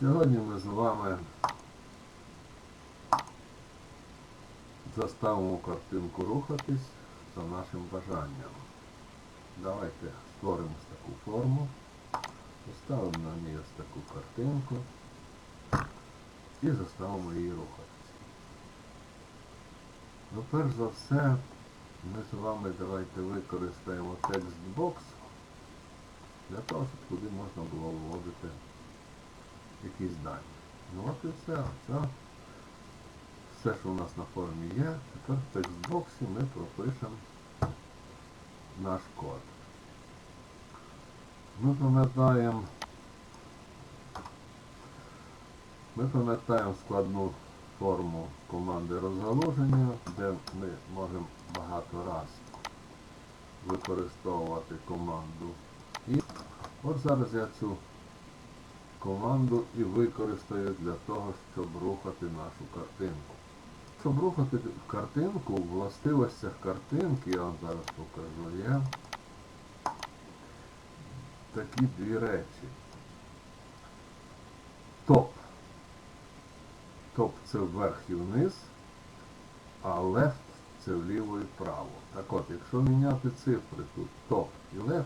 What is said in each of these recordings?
Сьогодні ми з вами заставимо картинку рухатись за нашим бажанням. Давайте створимо таку форму, поставимо на ній ось таку картинку і заставимо її рухатись. Ну, перш за все, ми з вами давайте використаємо текстбокс для того, щоб туди можна було вводити якісь дані. Ну от і все. Це все, що у нас на формі є. Тепер в текстбоксі ми пропишемо наш код. Ми пам'ятаємо ми пам'ятаємо складну форму команди розгалуження, де ми можемо багато раз використовувати команду і от зараз я цю команду і використаю для того, щоб рухати нашу картинку. Щоб рухати картинку, в властивостях картинки, я вам зараз покажу, є такі дві речі. Топ. Топ це вверх і вниз, а left це вліво і вправо. Так от, якщо міняти цифри тут топ і left,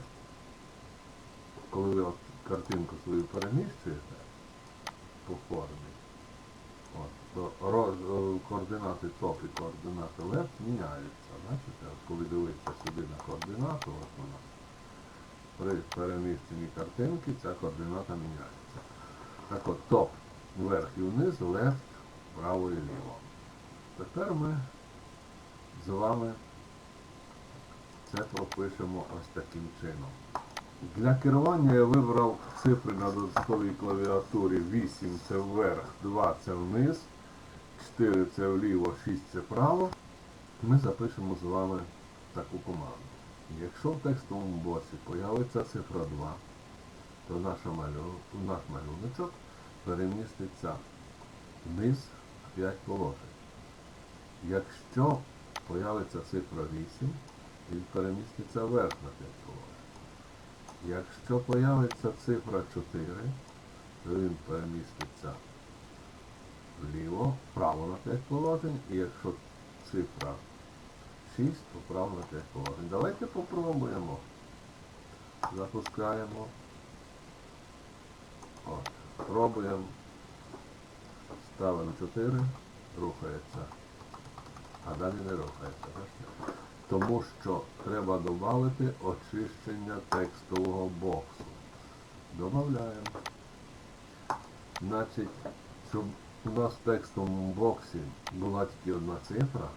коли ви от картинку свою переміщуєте по формі, от, то роз, координати топ і координати left міняються. Бачите, от коли дивитися сюди на координату, от вона, при переміщенні картинки ця координата міняється. Так от топ вверх і вниз, left, вправо і ліво. Тепер ми з вами це пропишемо ось таким чином. Для керування я вибрав цифри на додатковій клавіатурі 8 це вверх, 2 це вниз, 4 це вліво, 6 це вправо. Ми запишемо з вами таку команду. Якщо в текстовому боці появиться цифра 2, то наша малю... наш малюночок переміститься вниз 5 положень. Якщо появиться цифра 8, він переміститься вверх на 5 положень. Якщо появиться цифра 4, то він переміститься вліво, вправо на 5 положень, і якщо цифра 6, то вправо на 5 положень. Давайте попробуємо. Запускаємо. От. Пробуємо. Ставимо 4, рухається. А далі не рухається. Тому що треба додати очищення текстового боксу. Додаємо. Значить, щоб у нас в текстовому боксі була тільки одна цифра,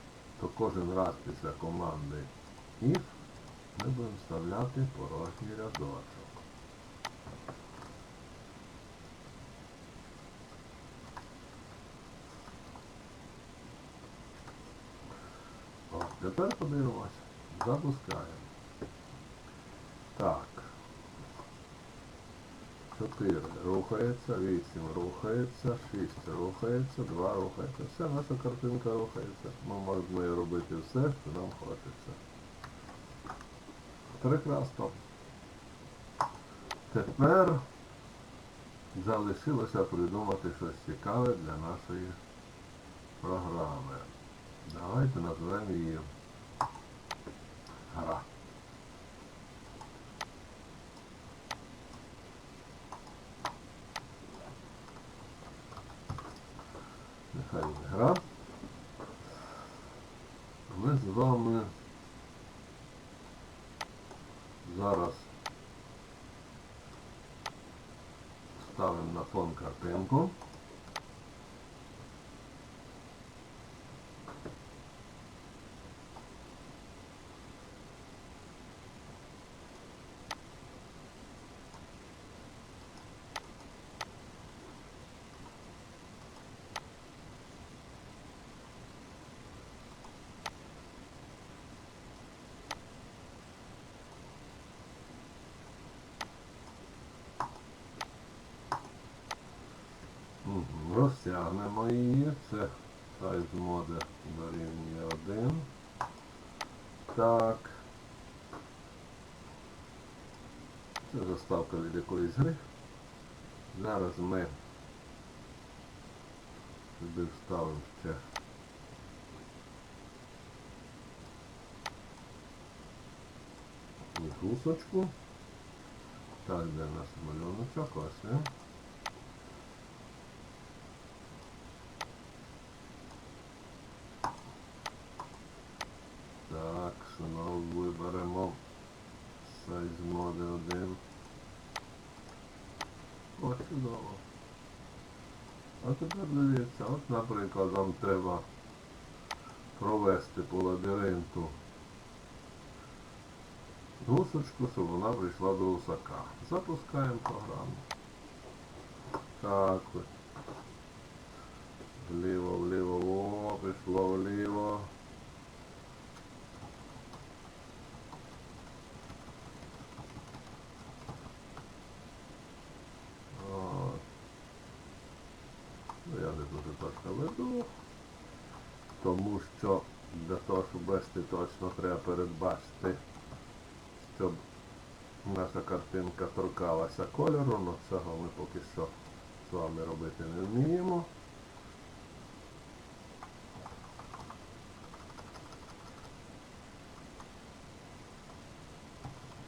то кожен раз після команди if ми будемо вставляти порожній рядочок. О, тепер подивимося. Запускаємо. Так. 4 рухається, 8 рухається, 6 рухається, 2 рухається. Вся наша картинка рухається. Ми можемо робити все, що нам хочеться. Прекрасно. Тепер залишилося придумати щось цікаве для нашої програми. Давайте назвемо її гра. Нехай гра. Ми з вами зараз ставимо на фон картинку. Розтягнемо її. Це size моде дорівнює 1. Так. Це заставка від якоїсь гри. Зараз ми Сюди вставимо ще. Гусочку. Так, де наш малюночок? Ось він. Так, знову виберемо Size Mode 1. О, чудово. А тепер дивіться, от, наприклад, вам треба провести по лабіринту гусочку, щоб вона прийшла до гусака. Запускаємо програму. Так ось. Вліво, вліво, о, пішло вліво. От. Ну, я не дуже точно веду, тому що для того, щоб вести точно, треба передбачити, щоб наша картинка торкалася кольору, але цього ми поки що з вами робити не вміємо.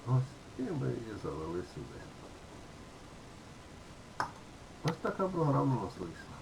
Ось, і ми її завели сюди. Ось така програма у нас вийшла.